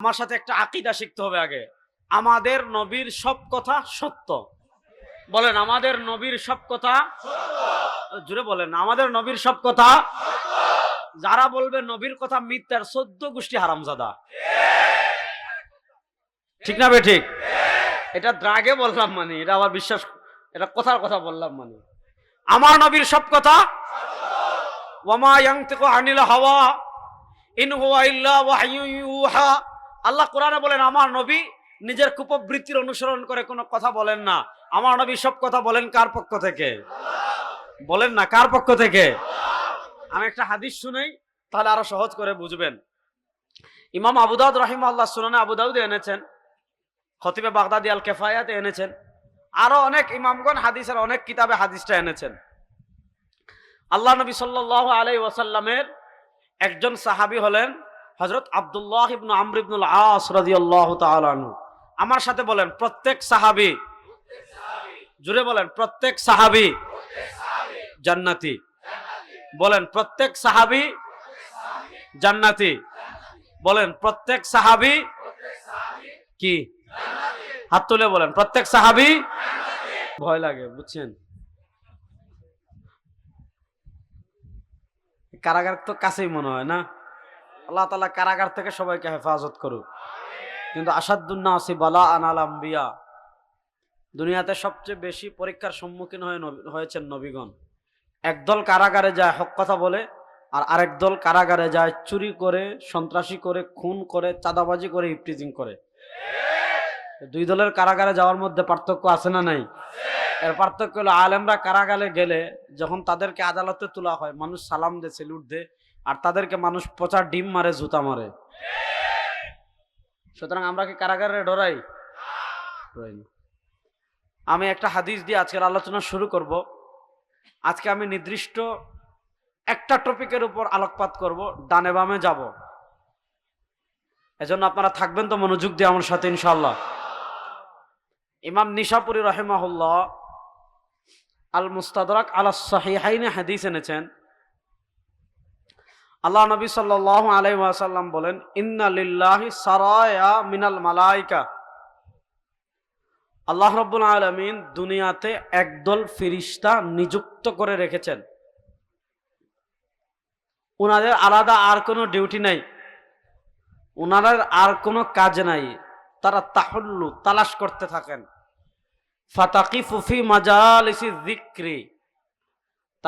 আমার সাথে একটা আকিদা শিখতে হবে আগে। আমাদের নবীর সব কথা সত্য। বলেন, আমাদের নবীর সব কথা জুড়ে বলেন, আমাদের নবীর সব কথা যারা বলবে নবীর কথা মিথ্যার চোদ্দ গোষ্ঠী হারামজাদা। ঠিক না বে ঠিক? এটা দ্রাগে বললাম মানে এটা আবার বিশ্বাস, এটা কথার কথা বললাম মানে। আমার নবীর সব কথা ওয়ামা ইয়াংতিকু আনিল হাওয়া, ইন হুয়া ইল্লা ওয়াহয়ু আল্লাহ কোরআনে বলেন, আমার নবী নিজের কুপবৃত্তির অনুসরণ করে কোনো কথা বলেন না। আমার নবী সব কথা বলেন কার পক্ষ থেকে? বলেন না, কার পক্ষ থেকে? আমি একটা হাদিস শুনেই তাহলে আরও সহজ করে বুঝবেন। ইমাম আবুদাউদ রহিম আল্লাহ সুনানে আবুদাউদ এনেছেন, খতিবে বাগদাদি আল কেফায়াতে এনেছেন, আরও অনেক ইমামগণ হাদিসের অনেক কিতাবে হাদিসটা এনেছেন। আল্লাহ নবী সাল্লাহ আলাই ওয়াসাল্লামের একজন সাহাবী হলেন হজরত আব্দুল্লাহ ইবনু আমর আস তাআলা আনহু। আমার সাথে বলেন, প্রত্যেক সাহাবি, জুড়ে বলেন, প্রত্যেক সাহাবি জান্নাতি। বলেন, প্রত্যেক সাহাবী জান্নাতি। বলেন, প্রত্যেক সাহাবি কি? হাত তুলে বলেন, প্রত্যেক সাহাবী ভয় লাগে, বুঝছেন? কারাগার তো কাছেই মনে হয়, না? আল্লাহ তালা কারাগার থেকে সবাইকে হেফাজত করুক। কিন্তু আসাদুল্না আসি বালা আনাল আম্বিয়া, দুনিয়াতে সবচেয়ে বেশি পরীক্ষার সম্মুখীন হয়ে হয়েছেন নবীগণ। একদল কারাগারে যায়, হক কথা বলে, আর আরেক দল কারাগারে যায়, চুরি করে, সন্ত্রাসী করে, খুন করে, চাঁদাবাজি করে ইফটিজিং করে। দুই দলের কারাগারে যাওয়ার মধ্যে পার্থক্য আছে না নাই? এর পার্থক্য হলো, আলেমরা কারাগারে গেলে যখন তাদেরকে আদালতে তোলা হয়, মানুষ সালাম দে সেলুট দে আর তাদেরকে মানুষ পচা ডিম মারে, জুতা মারে। সুতরাং আমরা কি কারাগারে ডরাই? আমি একটা হাদিস দিয়ে আজকের আলোচনা শুরু করব। আজকে আমি নির্দিষ্ট একটা টপিকের উপর আলোকপাত করব, ডানে বামে যাব। এজন্য আপনারা থাকবেন তো মনোযোগ দিয়ে আমার সাথে ইনশাল্লাহ ইমাম নিশাপুরি রহেমাহুল্লাহ আল মুস্তাদরাক আলা সাহিহাইনে হাদিস এনেছেন আল্লাহ নবী সাল্লাল্লাহু আলাইহি ওয়াসাল্লাম বলেন, ইন্না লিল্লাহি সারায়া মিনাল মালাইকা। আল্লাহ রব্বুল আলামিন দুনিয়াতে একদল ফিরিস্তা নিযুক্ত করে রেখেছেন। ওনাদের আলাদা আর কোনো ডিউটি নাই। ওনাদের আর কোনো কাজ নাই। তারা তাহল্লু, তালাশ করতে থাকেন। ফাতাকি ফুফি মাজালিসি জিক্রি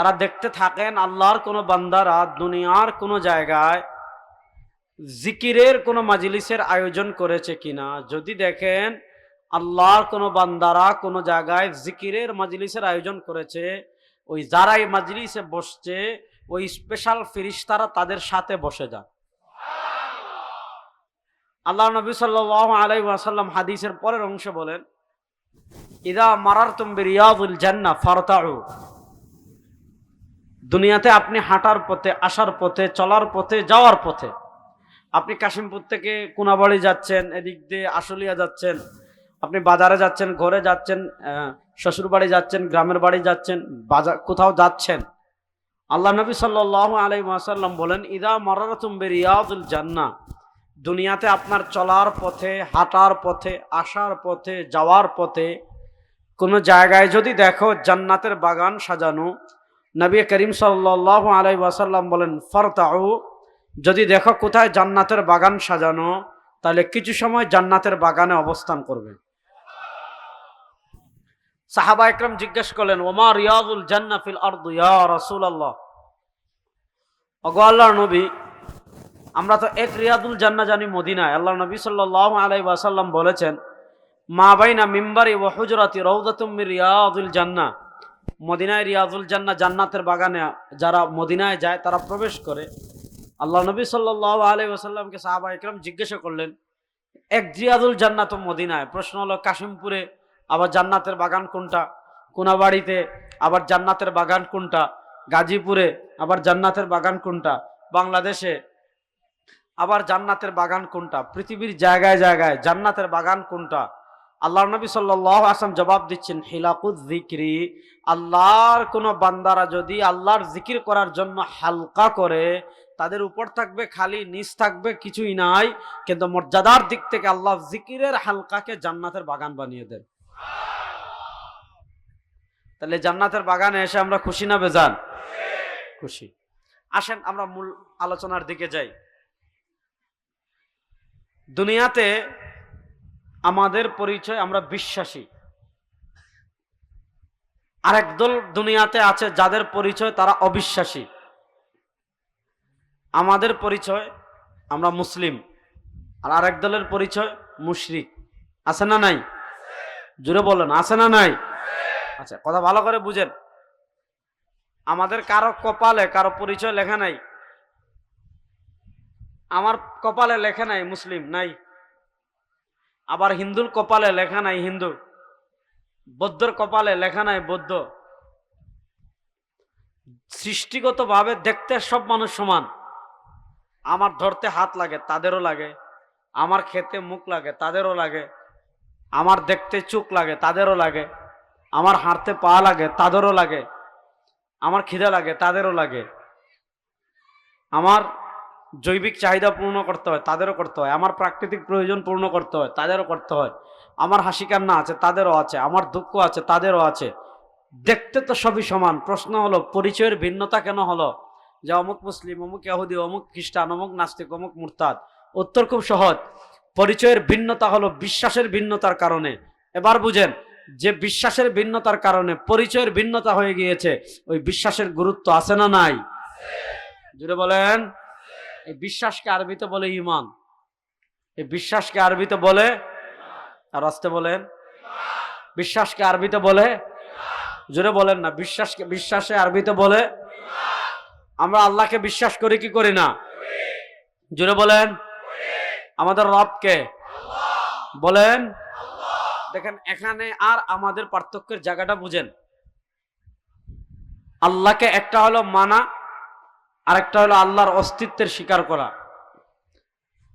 তারা দেখতে থাকেন আল্লাহর কোনো বান্দারা দুনিয়ার কোনো জায়গায় জিকিরের কোনো মাজলিসের আয়োজন করেছে কিনা। যদি দেখেন আল্লাহর কোনো বান্দারা কোনো জায়গায় জিকিরের মাজলিসের আয়োজন করেছে, ওই যারা এই মাজলিসে বসছে, ওই স্পেশাল ফিরিস্তারা তাদের সাথে বসে যান। আল্লাহ নবী সাল্লাহ আলাই ওয়াসাল্লাম হাদিসের পরের অংশ বলেন, ইদা মারার তুমি রিয়াদুল জান্না ফারতাউ। দুনিয়াতে আপনি হাঁটার পথে, আসার পথে, চলার পথে, যাওয়ার পথে। আপনি কাশিমপুর থেকে কোনাবাড়ি যাচ্ছেন, এদিক দিয়ে আশুলিয়া যাচ্ছেন, আপনি বাজারে যাচ্ছেন, ঘরে যাচ্ছেন শ্বশুর বাড়ি যাচ্ছেন, গ্রামের বাড়ি যাচ্ছেন বাজার কোথাও যাচ্ছেন। আল্লাহ নবী সাল্লাহ আলাই ওয়াসাল্লাম বলেন, ইদা মারাতুম রিয়াদুল জান্না দুনিয়াতে আপনার চলার পথে, হাঁটার পথে, আসার পথে, যাওয়ার পথে কোনো জায়গায় যদি দেখো জান্নাতের বাগান সাজানো নবী করিম সাল্লাহ আলাই ওয়াসাল্লাম বলেন, ফরতাউ, যদি দেখো কোথায় জান্নাতের বাগান সাজানো, তাহলে কিছু সময় জান্নাতের বাগানে অবস্থান করবে। সাহাবা একরম জিজ্ঞেস করলেন, ওমা রিয়াজুল জান্না ফিল আরদু, ইয়া রাসূলুল্লাহ? ওগো আল্লাহর নবী, আমরা তো এক রিয়াদুল জান্না জানি মদিনায়। আল্লাহ নবী সাল্লাল্লাহু আলাইহি ওয়াসাল্লাম বলেছেন, মা বাইনা মিম্বারি ওয়া হুজরাতি রাউদাতুম মির রিয়াদুল জান্না। মদিনায় রিয়াজুল জান্না জান্নাতের বাগানে যারা মদিনায় যায়, তারা প্রবেশ করে। আল্লাহ নবী সাল্লাল্লাহু আলাইহি ওয়াসাল্লামকে সাহাবা একরাম জিজ্ঞাসা করলেন, এক রিয়াদুল জান্নাত মদিনায়? প্রশ্ন হলো, কাশিমপুরে আবার জান্নাতের বাগান কোনটা? কোনাবাড়িতে আবার জান্নাতের বাগান কোনটা? গাজীপুরে আবার জান্নাতের বাগান কোনটা? বাংলাদেশে আবার জান্নাতের বাগান কোনটা? পৃথিবীর জায়গায় জায়গায় জান্নাতের বাগান কোনটা? আল্লাহ নবী সাল্লাহ আসলাম জবাব দিচ্ছেন হিলাকুদ জিক্রি আল্লাহর কোনো বান্দারা যদি আল্লাহর জিকির করার জন্য হালকা করে, তাদের উপর থাকবে খালি, নিচ থাকবে কিছুই নাই, কিন্তু মর্যাদার দিক থেকে আল্লাহ জিকিরের হালকাকে জান্নাতের বাগান বানিয়ে দেন। তাহলে জান্নাতের বাগানে এসে আমরা খুশি না বেজান? খুশি। আসেন আমরা মূল আলোচনার দিকে যাই। দুনিয়াতে আমাদের পরিচয় আমরা বিশ্বাসী। আরেক দল দুনিয়াতে আছে যাদের পরিচয় তারা অবিশ্বাসী। আমাদের পরিচয় আমরা মুসলিম, আর আরেক দলের পরিচয় মুশরিক। আছে না নাই? জুড়ে বলেন, আছে না নাই? আচ্ছা কথা ভালো করে বুঝেন। আমাদের কারও কপালে কারও পরিচয় লেখা নাই। আমার কপালে লেখা নাই মুসলিম, নাই? আবার হিন্দুর কপালে লেখা নাই হিন্দু। বৌদ্ধর কপালে লেখা নাই বৌদ্ধ। সৃষ্টিগতভাবে দেখতে সব মানুষ সমান। আমার ধরতে হাত লাগে, তাদেরও লাগে। আমার খেতে মুখ লাগে, তাদেরও লাগে। আমার দেখতে চোখ লাগে, তাদেরও লাগে। আমার হাঁটতে পা লাগে, তাদেরও লাগে। আমার খিদে লাগে, তাদেরও লাগে। আমার জৈবিক চাহিদা পূর্ণ করতে হয়, তাদেরও করতে হয়। আমার প্রাকৃতিক প্রয়োজন পূর্ণ করতে হয়, তাদেরও করতে হয়। আমার হাসি কান্না আছে, তাদেরও আছে। আমার দুঃখ আছে, তাদেরও আছে। দেখতে তো সবই সমান। প্রশ্ন হলো, পরিচয়ের ভিন্নতা কেন হলো? যে অমুক মুসলিম, অমুক ইহুদি অমুক খ্রিস্টান, অমুক নাস্তিক, অমুক মুরতাদ। উত্তর খুব সহজ। পরিচয়ের ভিন্নতা হলো বিশ্বাসের ভিন্নতার কারণে। এবার বুঝেন, যে বিশ্বাসের ভিন্নতার কারণে পরিচয়ের ভিন্নতা হয়ে গিয়েছে, ওই বিশ্বাসের গুরুত্ব আছে না নাই? জুড়ে বলেন। এই বিশ্বাসকে আরবিতে বলে ইমান এই বিশ্বাসকে আরবিতে বলে আর আসতে বলেন। বিশ্বাসকে আরবিতে বলে জোরে বলেন না, বিশ্বাসকে, বিশ্বাসে আরবিতে বলে আমরা আল্লাহকে বিশ্বাস করি কি করি না? জোরে বলেন। আমাদের রবকে বলেন। দেখেন, এখানে আর আমাদের পার্থক্যের জায়গাটা বুঝেন। আল্লাহকে একটা হলো মানা আরেকটা হলো আল্লাহর অস্তিত্বের স্বীকার করা।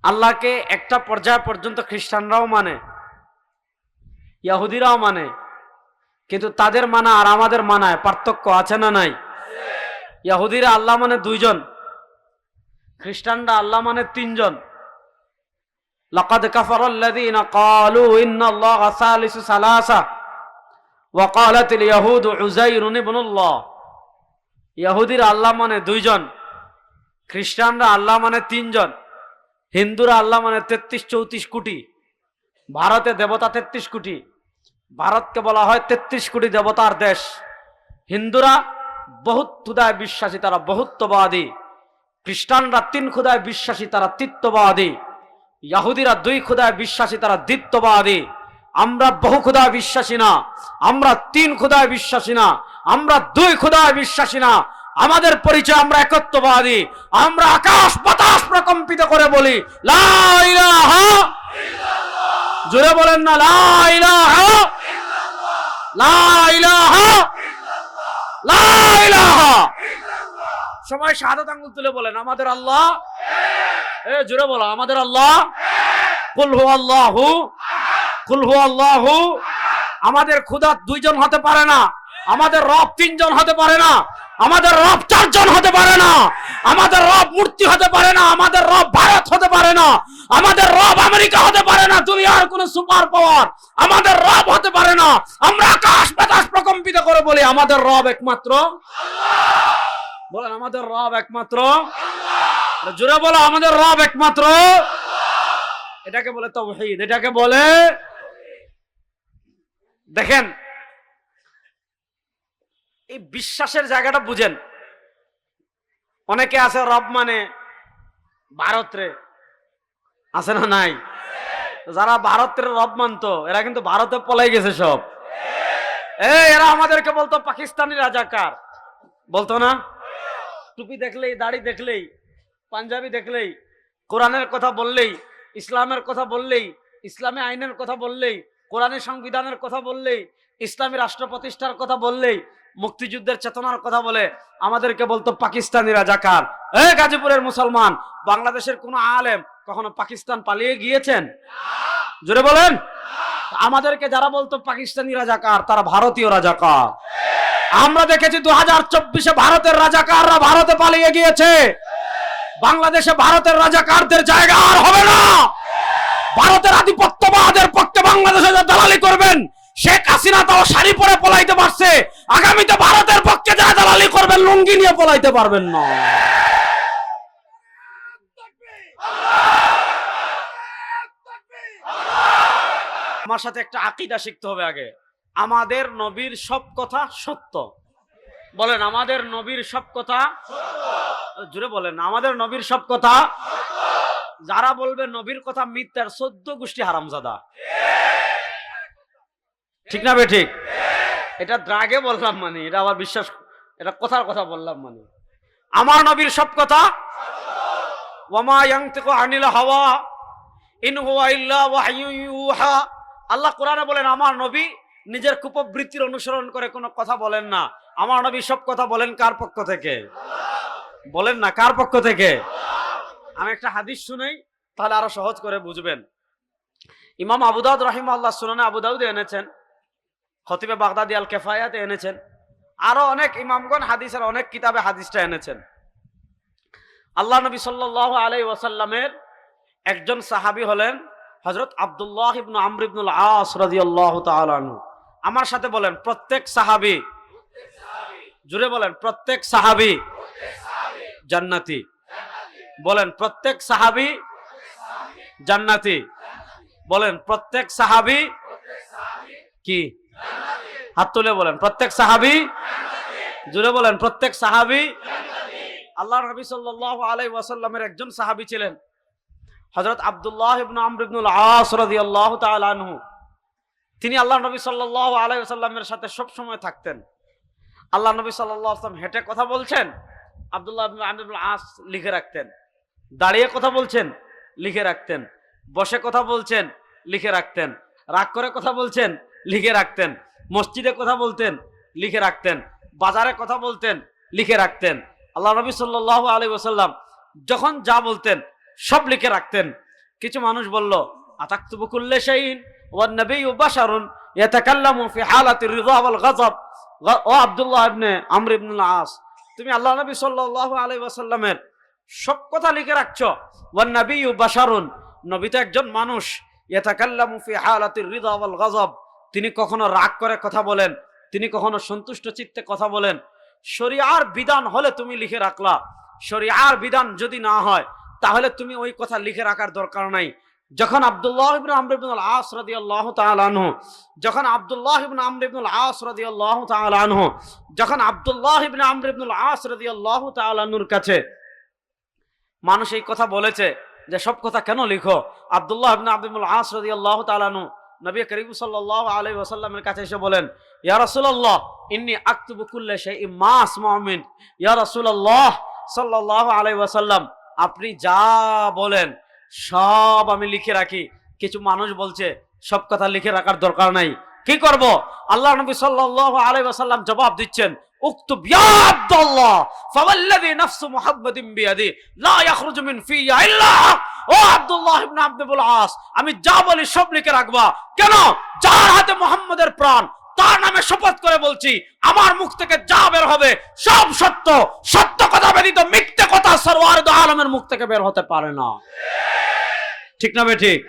আল্লাহকে একটা পর্যায় পর্যন্ত খ্রিস্টানরাও মানে ইয়াহুদিরাও মানে কিন্তু তাদের মানা আর আমাদের মানায় পার্থক্য আছে না নাই? ইয়াহুদিরা আল্লাহ মানে দুইজন, খ্রিস্টানরা আল্লাহ মানে তিনজন। লাকাদ কাফারাল্লাযীনা ক্বালু ইন্নাল্লাহা সালিসু সালাসা, ওয়া ক্বালাতিল ইয়াহুদু উযাইরুন ইবনুল্লাহ। ইয়াহুদিরা আল্লাহ মানে দুইজন। খ্রিস্টানরা আল্লাহ মানে তিনজন। হিন্দুরা আল্লাহ মানে তেত্রিশ চৌত্রিশ কোটি। ভারতে দেবতা তেত্রিশ কোটি। ভারতকে বলা হয় তেত্রিশ কোটি দেবতার দেশ। হিন্দুরা বহুত ক্ষুদায় বিশ্বাসী, তারা বহুত্ববাদী। খ্রিস্টানরা তিন ক্ষুদায় বিশ্বাসী, তারা তিত্ববাদী। ইয়াহুদিরা দুই ক্ষুদায় বিশ্বাসী, তারা দ্বিত্ববাদী। আমরা বহু ক্ষুদায় বিশ্বাসী না। আমরা তিন ক্ষুদায় বিশ্বাসী না। আমরা দুই ক্ষুদায় বিশ্বাসী না। আমাদের পরিচয় আমরা একত্ববাদী। আমরা আকাশ বাতাস প্রকম্পিত করে বলি জোরে বলেন না সবাই শাহাদাত আঙ্গুল তুলে বলেন, আমাদের আল্লাহ? এ জোরে বলো, আমাদের আল্লাহ? কুল হু আল্লাহু কুল হু আল্লাহু আমাদের খুদা দুইজন হতে পারে না, আমাদের রব তিনজন হতে পারে না আমাদের রব চারজন হতে পারে না। আমাদের রব মূর্তি হতে পারে না, আমাদের রব ভারত হতে পারে না, আমাদের রব আমেরিকা হতে পারে না, দুনিয়ার কোন সুপার পাওয়ার আমাদের রব হতে পারে না। আমরা আকাশ বাতাস প্রকম্পিত করে বলি, আমাদের রব একমাত্র বলেন, আমাদের রব একমাত্র জোরে বলো, আমাদের রব একমাত্র এটাকে বলে তৌহিদ, এটাকে বলে দেখেন এই বিশ্বাসের জায়গাটা বুঝেন। অনেকে আছে রব মানে ভারতরে। আছে না নাই? যারা ভারতের রব মানতো, এরা কিন্তু ভারতে পলাই গেছে সব। এরা আমাদেরকে বলতো, পাকিস্তানি রাজাকার। বলতো না? টুপি দেখলেই, দাড়ি দেখলেই, পাঞ্জাবি দেখলেই, কোরআনের কথা বললেই, ইসলামের কথা বললেই, ইসলামী আইনের কথা বললেই, কোরআনের সংবিধানের কথা বললেই, ইসলামী রাষ্ট্র প্রতিষ্ঠার কথা বললেই মুক্তিযুদ্ধের চেতনার কথা বলে আমাদেরকে বলতো পাকিস্তানি রাজাকার এ গাজীপুরের মুসলমান, বাংলাদেশের কোন আলেম কখনো পাকিস্তান পালিয়ে গিয়েছেন? জোরে বলেন। আমাদেরকে যারা বলতো পাকিস্তানি রাজাকার তারা ভারতীয় রাজাকার আমরা দেখেছি দু হাজার চব্বিশে ভারতের রাজাকাররা ভারতে পালিয়ে গিয়েছে। বাংলাদেশে ভারতের রাজাকারদের জায়গা আর হবে না। ভারতের আধিপত্যবাদের পক্ষে বাংলাদেশে দালালি করবেন শেখ হাসিনা তাও শাড়ি পরে পলাইতে পারছে। আগামীতে ভারতের পক্ষে যা দালালি করবেন, লুঙ্গি নিয়ে পলাইতে পারবেন না। আমার সাথে একটা আকিদা শিখতে হবে আগে। আমাদের নবীর সব কথা সত্য। বলেন, আমাদের নবীর সব কথা জুড়ে বলেন, আমাদের নবীর সব কথা যারা বলবে নবীর কথা মিথ্যার চোদ্দ গোষ্ঠী হারামজাদা। ঠিক না বে ঠিক? এটা দ্রাগে বললাম মানে এটা আবার বিশ্বাস, এটা কথার কথা বললাম মানে। আমার নবীর সব কথা? ওয়ামা ইয়াংতিকু আনিল হাওয়া, ইন হুয়া ইল্লা ওয়াহয়ুন ইউহা। আল্লাহ কোরআনে বলেন, আমার নবী নিজের কুপবৃত্তির অনুসরণ করে কোনো কথা বলেন না। আমার নবী সব কথা বলেন কার পক্ষ থেকে? বলেন না, কার পক্ষ থেকে? আমি একটা হাদিস শুনেই তাহলে আরও সহজ করে বুঝবেন। ইমাম আবুদাউদ রহিম আল্লাহ সুনানে আবুদাউদ এনেছেন। খতিবে বাগদাদি আল কেফায়াতে এনেছেন। আরও অনেক ইমামগণ হাদিসের অনেক কিতাবে হাদিসটা এনেছেন। আল্লাহ নবী সাল্লাহ আলাই ওয়াসাল্লামের একজন সাহাবী হলেন হজরত আব্দুল্লাহ ইবনু আমর ইবনুল আস রাদিয়াল্লাহু তাআলা আনহু। আমার সাথে বলেন, প্রত্যেক সাহাবী, জুড়ে বলেন, প্রত্যেক সাহাবী জান্নাতি। বলেন, প্রত্যেক সাহাবী জান্নাতি। বলেন, প্রত্যেক সাহাবী কি? হাত তুলে বলেন, প্রত্যেক সাহাবী জুড়ে বলেন, প্রত্যেক সাহাবী আল্লাহ নবী সাল্লাল্লাহু আলাইহি ওয়াসাল্লামের একজন সাহাবী ছিলেন, হযরত আব্দুল্লাহ ইবনে আমর ইবনুল আস রাদিয়াল্লাহু তাআলা আনহু। তিনি আল্লাহ নবী সাল্লাল্লাহু আলাইহি ওয়াসাল্লামের সাথে সব সময় থাকতেন। আল্লাহ নবী আলাইহি হেঁটে কথা বলছেন, আব্দুল্লাহ ইবনে আমর আস লিখে রাখতেন। দাঁড়িয়ে কথা বলছেন, লিখে রাখতেন। বসে কথা বলছেন, লিখে রাখতেন। রাগ করে কথা বলছেন, লিখে রাখতেন। মসজিদে কথা বলতেন, লিখে রাখতেন। বাজারে কথা বলতেন, লিখে রাখতেন। আল্লাহ নবী সাল্লাহ আলী ওসাল্লাম যখন যা বলতেন, সব লিখে রাখতেন। কিছু মানুষ বলল ফি হালাতি রিদা ও তুমি আল্লাহ নবী সাল্লাল্লাহু সব কথা লিখে একজন মানুষ। ইয়াতাকাল্লামু ফি হালাতি রিদা ওয়াল গাযব। তিনি কখনো রাগ করে কথা বলেন, তিনি কখনো সন্তুষ্ট চিত্তে কথা বলেন। শরিয়ার বিধান হলে তুমি লিখে রাখলা। শরিয়ার বিধান যদি না হয়, তাহলে তুমি ওই কথা লিখে রাখার দরকার নাই। যখন আব্দুল্লাহ ইবনে আমর ইবনুল আস রাদিয়াল্লাহু তাআলা আনহু, যখন আব্দুল্লাহ ইবনে আমর ইবনুল আস রাদিয়াল্লাহু তাআলা আনহু, যখন আব্দুল্লাহ ইবনে আমর ইবনুল আস রাদিয়াল্লাহু তাআলা আনহুর কাছে মানুষ এই কথা বলেছে যে, সব কথা কেন লিখো? আব্দুল্লাহ ইবনে আব্দুল আস রাদিয়াল্লাহু তাআলা আনহু নবী করিম সাল্লাহ আলী ওসাল্লামের কাছে এসে বলেন, ইয়া রসুল্লাহ ইন্নি আকতুবু সে ইমাস মহমিন মিন। ইয়া রসুল্লাহ সাল্লাহ আলী ওয়াসাল্লাম, আপনি যা বলেন, সব আমি লিখে রাখি। কিছু মানুষ বলছে, সব কথা লিখে রাখার দরকার নাই। কি করব? আল্লাহ নবী সাল্লাহ আলী ওয়াসাল্লাম জবাব দিচ্ছেন আমি যা বলি সব লিখে রাখবা। কেন? যার হাতে মোহাম্মদের প্রাণ, তার নামে শপথ করে বলছি, আমার মুখ থেকে যা বের হবে সব সত্য। সত্য কথা ব্যতীত মিথ্যে কথা সরওয়ার আলমের মুখ থেকে বের হতে পারে না। ঠিক না বে ঠিক?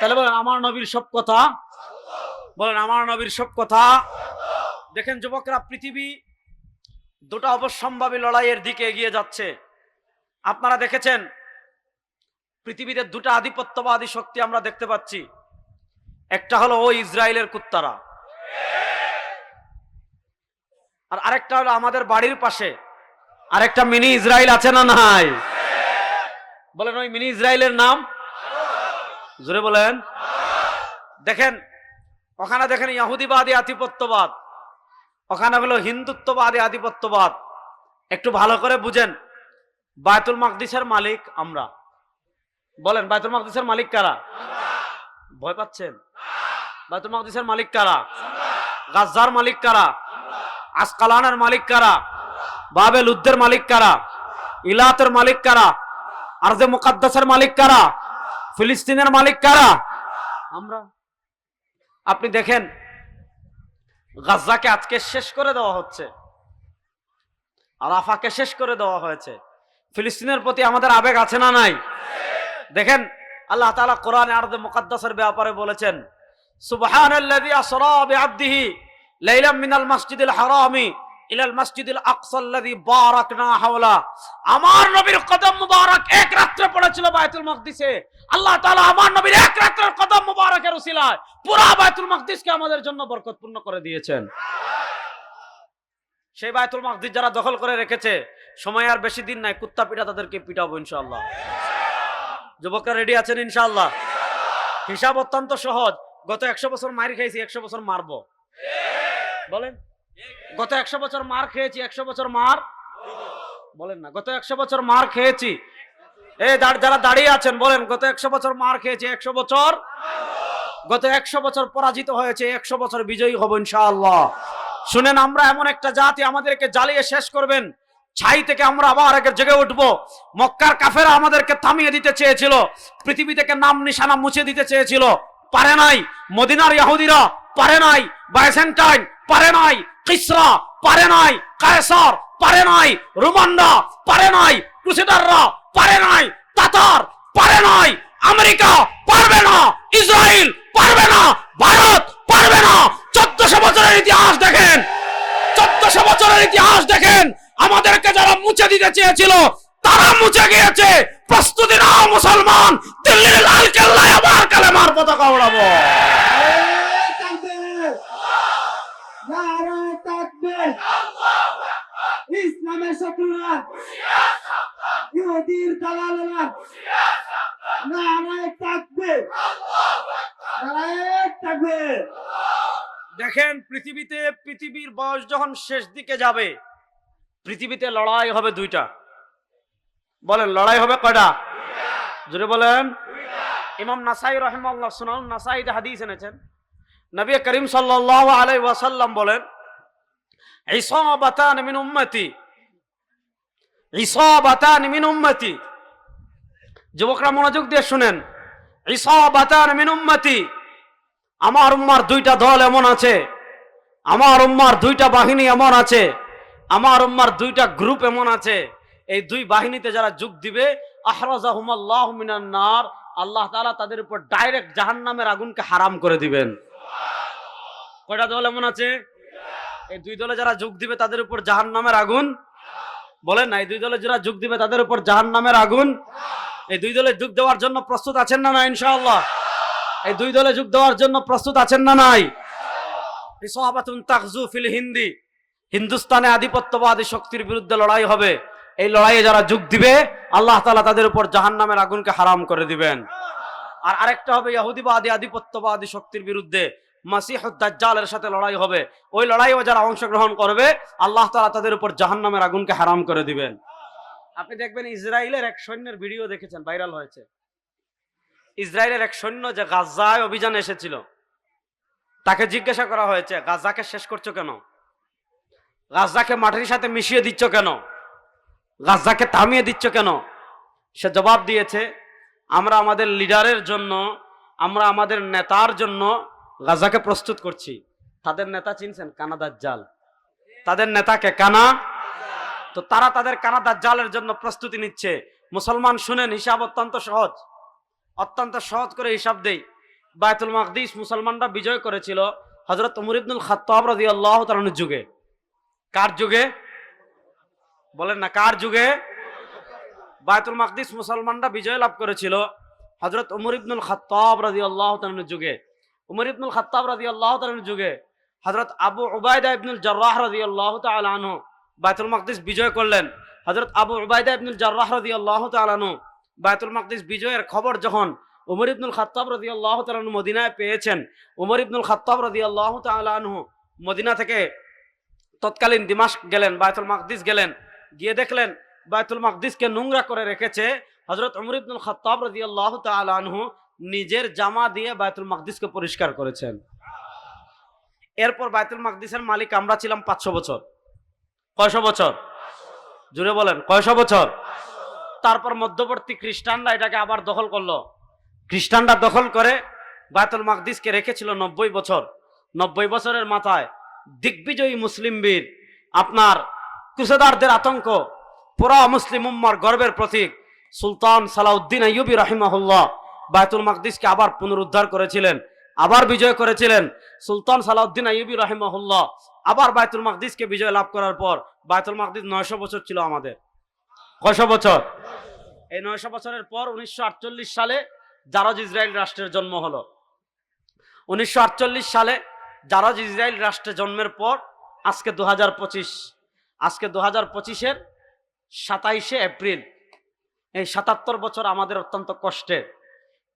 তাহলে বলেন, আমার নবীর সব কথা? বলেন, আমার নবীর সব কথা? দেখেন যুবকরা, পৃথিবী দুটো অবশ্যম্ভাবী লড়াইয়ের দিকে এগিয়ে যাচ্ছে। আপনারা দেখেছেন, পৃথিবীতে দুটো আধিপত্যবাদী শক্তি আমরা দেখতে পাচ্ছি। একটা হলো ও ইসরায়েলের কুত্তারা। আর আরেকটা হলো আমাদের বাড়ির পাশে। আরেকটা মিনি ইসরায়েল আছে না নাই? বলেন, ওই মিনি ইসরায়েলের নাম? জোরে বলেন। দেখেন, ওখানে দেখেন ইহুদিবাদী আধিপত্যবাদ। ওখানে হলো হিন্দুত্ববাদী আধিপত্যবাদ। একটু ভালো করে বুঝেন। বায়তুল মাকদিসের মালিক আমরা। বলেন বায়তুল মাকদিসের মালিক কারা? ভয় পাচ্ছেন? বায়তুল মাকদিসের মালিক কারা? গাজ্জার মালিক কারা? আসকালানের মালিক কারা? বাবেল উদ্দের মালিক কারা? ইলাতের মালিক কারা? আরজে মুকাদ্দাসের মালিক কারা? ফিলিস্তিনের মালিক কারা? আমরা। আপনি দেখেন গাজ্জাকে আজকে শেষ করে দেওয়া হচ্ছে। রাফাকে শেষ করে দেওয়া হয়েছে। ফিলিস্তিনের প্রতি আমাদের আবেগ আছে না নাই? দেখেন, আল্লাহ তালা কোরআন আরদে মুকাদ্দাসের ব্যাপারে বলেছেন, সুবহানাল্লাযী আসরা বিআবদিহি লাইলাম মিনাল মাসজিদিল হারামি ইলাল মাসজিদিল আকসাল্লাযী বারাকনা হাওলা। আমার নবীর কদম মুবারক এক পড়েছিল মাকদিসে। আল্লাহ তাআলা আমার নবীর এক কদম মুবারকের উসিলায় পুরো মাকদিসকে আমাদের জন্য বরকতপূর্ণ করে দিয়েছেন। সেই বায়তুল মাকদিস যারা দখল করে রেখেছে, সময় আর বেশি দিন নাই, কুত্তা পিঠা তাদেরকে পিটাবো ইনশাআল্লাহ। যুবকরা রেডি আছেন ইনশাআল্লাহ? হিসাব অত্যন্ত সহজ। গত একশো বছর মারি খেয়েছি একশো বছর মারবো। বলেন? গত একশো বছর মার খেয়েছি, একশো বছর মার? বলেন না, গত একশো বছর মার খেয়েছি। এই যারা দাঁড়িয়ে আছেন, বলেন, গত একশো বছর মার খেয়েছি, একশো বছর? গত একশো বছর পরাজিত হয়েছে, একশো বছর বিজয়ী হব ইনশাআল্লাহ। শুনেন, আমরা এমন একটা জাতি আমাদেরকে জ্বালিয়ে শেষ করবেন। ছাই থেকে আমরা আবার আগে জেগে উঠব। মক্কার কাফেরা আমাদেরকে থামিয়ে দিতে চেয়েছিল। পৃথিবী থেকে নাম নিশানা মুছে দিতে চেয়েছিল। পারে নাই। মদিনার ইহুদিরা পারে নাই, বাইসেন্টাইন পারে নাই কিসরা পারে নাই, কায়সার পারে নাই রোমানরা পারে নাই, ক্রুসেডাররা পারে নাই তাতার পারে নাই, আমেরিকা পারবে না, ইসরায়েল পারবে না, ভারত পারবে না। চোদ্দশো বছরের ইতিহাস দেখেন, চোদ্দশো বছরের ইতিহাস দেখেন, আমাদেরকে যারা মুছে দিতে চেয়েছিল, তারা মুছে গিয়েছে। প্রস্তুতি নাও মুসলমান, দিল্লির লাল কেল্লায় আবার কালেমার পতাকা উড়াবো। ইসলামের শত্রুরা ইহুদির নারায়ে তাকবীর। দেখেন, পৃথিবীতে পৃথিবীর বয়স যখন শেষ দিকে যাবে, পৃথিবীতে লড়াই হবে দুইটা। বলেন, লড়াই হবে কয়টা? জোরে বলেন। ইমাম নাসাই রহমাল্লাহ সুনান নাসাইতে হাদিস এনেছেন। নবী করিম সাল্লাল্লাহু আলাই ওয়াসাল্লাম বলেন মিন মিন উম্মতি। যুবকরা মনোযোগ দিয়ে শুনেন মিন উম্মতি, আমার উম্মার দুইটা দল এমন আছে, আমার উম্মার দুইটা বাহিনী এমন আছে, আমার উম্মার দুইটা গ্রুপ এমন আছে। এই দুই বাহিনীতে যারা যোগ দিবে আহরাজাহুমাল্লাহ মিনান নার, আল্লাহ তাআলা তাদের উপর ডাইরেক্ট জাহান্নামের আগুনকে হারাম করে দিবেন। কয়টা দল এমন আছে? এই দুই দলে যারা যোগ দিবে তাদের উপর জাহান্নামের আগুন। বলেন না, এই দুই দলে যারা যোগ দিবে তাদের উপর জাহান্নামের আগুন। এই দুই দলে যোগ দেওয়ার জন্য প্রস্তুত আছেন না না ইনশাআল্লাহ? এই দুই দলে যোগ দেওয়ার জন্য প্রস্তুত আছেন না নাই? ইসহাবাতুন তাকজু ফিল হিন্দি। হিন্দুস্তানে আধিপত্যবাদী শক্তির বিরুদ্ধে লড়াই হবে। এই লড়াইয়ে যারা যোগ দিবে, আল্লাহ তাআলা তাদের উপর জাহান্নামের আগুনকে হারাম করে দিবেন। আর আরেকটা হবে ইহুদিবাদী আধিপত্যবাদী শক্তির বিরুদ্ধে। দাজ্জালের সাথে লড়াই হবে। ওই লড়াইও যারা অংশগ্রহণ করবে, আল্লাহ তাআলা তাদের উপর জাহান্নামের আগুনকে হারাম করে দিবেন। আপনি দেখবেন ইসরায়েলের এক সৈন্যের ভিডিও দেখেছেন, ভাইরাল হয়েছে। ইসরায়েলের এক সৈন্য যে গাজায় অভিযান এসেছিল, তাকে জিজ্ঞাসা করা হয়েছে গাজাকে শেষ করছ কেন? গাজাকে মাটির সাথে মিশিয়ে দিচ্ছ কেন? গাজাকে থামিয়ে দিচ্ছ কেন? সে জবাব দিয়েছে, আমরা আমাদের লিডারের জন্য, আমরা আমাদের নেতার জন্য গাজাকে প্রস্তুত করছি। তাদের নেতা চিনছেন? কানাদার জাল তাদের নেতাকে কানা? তো তারা তাদের কানাদার জালের জন্য প্রস্তুতি নিচ্ছে। মুসলমান শুনেন, হিসাব অত্যন্ত সহজ। অত্যন্ত সহজ করে হিসাব দেই। বায়তুল মাকদিস মুসলমানরা বিজয় করেছিল হজরত উমর ইবনুল খাত্তাব রাদিয়াল্লাহু তাআলার যুগে। কার যুগে? বলেন না, কার যুগে? বায়তুল মাকদিস মুসলমানরা বিজয় লাভ করেছিল হজরত উমর ইবনুল খাত্তাব রাদিয়াল্লাহু তাআলার যুগে। উমর ইবনুল খাত্তাব রাদিয়াল্লাহু তাআলার যুগে হজরত আবু উবাইদা ইবনুল জাররাহ রাদিয়াল্লাহু তাআলা আনহু বায়তুল মাকদিস বিজয় করলেন। হজরত আবু উবাইদা ইবনুল জাররাহ রাদিয়াল্লাহু তাআলা আনহু বায়তুল মাকদিস বিজয়ের খবর যখন উমর ইবনুল খাত্তাব রাদিয়াল্লাহু তাআলা আনহু মদিনায় পেয়েছেন, উমর ইবনুল খাত্তাব রাদিয়াল্লাহু তাআলা আনহু মদিনা থেকে তৎকালীন দিমাস গেলেন বায়তুল মাকদিস গেলেন, গিয়ে দেখলেন বায়তুল মাকদিসকে নোংরা করে রেখেছে হজরত উমর ইবনুল খাত্তাব রাদিয়াল্লাহু তাআলা আনহু নিজের জামা দিয়ে বায়তুল মাকদিসকে পরিষ্কার করেছেন। এরপর বায়তুল মাকদিসের মালিক আমরা ছিলাম পাঁচশো বছর। কয়শো বছর? জুড়ে বলেন, কয়শো বছর? তারপর মধ্যবর্তী খ্রিস্টানরা এটাকে আবার দখল করল। খ্রিস্টানরা দখল করে বায়তুল মাকদিসকে রেখেছিল নব্বই বছর। নব্বই বছরের মাথায় দিগ্বিজয়ী মুসলিম বীর, আপনার ক্রুসেদারদের আতঙ্ক, পুরা মুসলিম উম্মার গর্বের প্রতীক, সুলতান সালাউদ্দিন আইয়ুবী রাহিমাহুল্লাহ। বায়তুল মাকদিসকে আবার পুনরুদ্ধার করেছিলেন, আবার বিজয় করেছিলেন। সুলতান সালাউদ্দিন আইয়ুবী রাহিমাহুল্লাহ আবার বায়তুল মাকদিসকে বিজয় লাভ করার পর বায়তুল মাকদিস নয়শো বছর ছিল আমাদের। কয়শো বছর? এই নয়শো বছরের পর উনিশশো আটচল্লিশ সালে জারজ ইসরায়েল রাষ্ট্রের জন্ম হলো। উনিশশো আটচল্লিশ সালে জারজ ইসরায়েল রাষ্ট্রে জন্মের পর আজকে দুহাজার পঁচিশ, আজকে দু হাজার পঁচিশের সাতাইশে এপ্রিল। এই সাতাত্তর বছর আমাদের অত্যন্ত কষ্টের।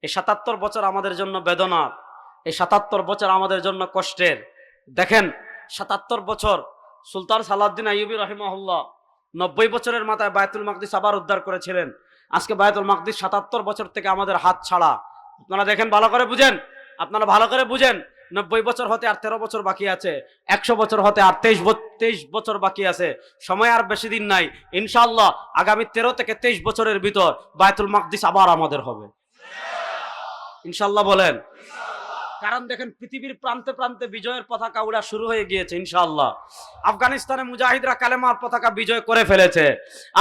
এই সাতাত্তর বছর আমাদের জন্য বেদনার এই সাতাত্তর বছর আমাদের জন্য কষ্টের। দেখেন, সাতাত্তর বছর সুলতান সালাউদ্দিন আইয়ুবী রহিমাহুল্লাহ নব্বই বছরের মাথায় বায়তুল মাকদিস আবার উদ্ধার করেছিলেন। আজকে বায়তুল মাকদিস সাতাত্তর বছর থেকে আমাদের হাত ছাড়া। আপনারা দেখেন, ভালো করে বুঝেন। আপনারা ভালো করে বুঝেন, নব্বই বছর হতে আর তেরো বছর বাকি আছে, একশো বছর হতে আর তেইশ তেইশ বছর বাকি আছে। সময় আর বেশি দিন নাই। ইনশাল্লাহ আগামী তেরো থেকে তেইশ বছরের ভিতর বায়তুল মাকদিস আবার আমাদের হবে। ইনশাল্লাহ বলেন। কারণ দেখেন পৃথিবীর প্রান্তে প্রান্তে বিজয়ের পতাকা উড়া শুরু হয়ে গিয়েছে ইনশাআল্লাহ। আফগানিস্তানে মুজাহিদরা কালেমার পতাকা বিজয় করে ফেলেছে।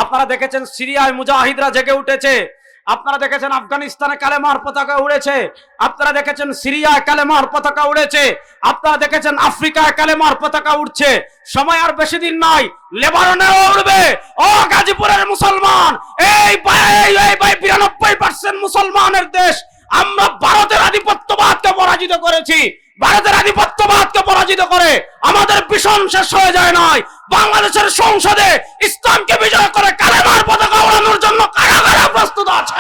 আপনারা দেখেছেন সিরিয়ায় মুজাহিদরা জেগে উঠেছে। আপনারা দেখেছেন আফগানিস্তানে কালেমার পতাকা উড়েছে। আপনারা দেখেছেন সিরিয়ায় কালেমার পতাকা উড়েছে। আপনারা দেখেছেন আফ্রিকায় কালেমার পতাকা উঠছে সময় আর বেশি দিন নাই, লেবাননেও উড়বে। ও গাজীপুরের মুসলমান, এই এই বিরানব্বই পার্সেন্ট মুসলমানের দেশ আমরা ভারতের আধিপত্যবাদকে পরাজিত করেছি। ভারতের আধিপত্যবাদকে পরাজিত করে আমাদের ভীষণ শেষ হয়ে যায় নয় বাংলাদেশের সংসদে ইসলামকে বিজয় করে কালেমার পতাকা ওড়ানোর জন্য কারা কারা প্রস্তুত আছে।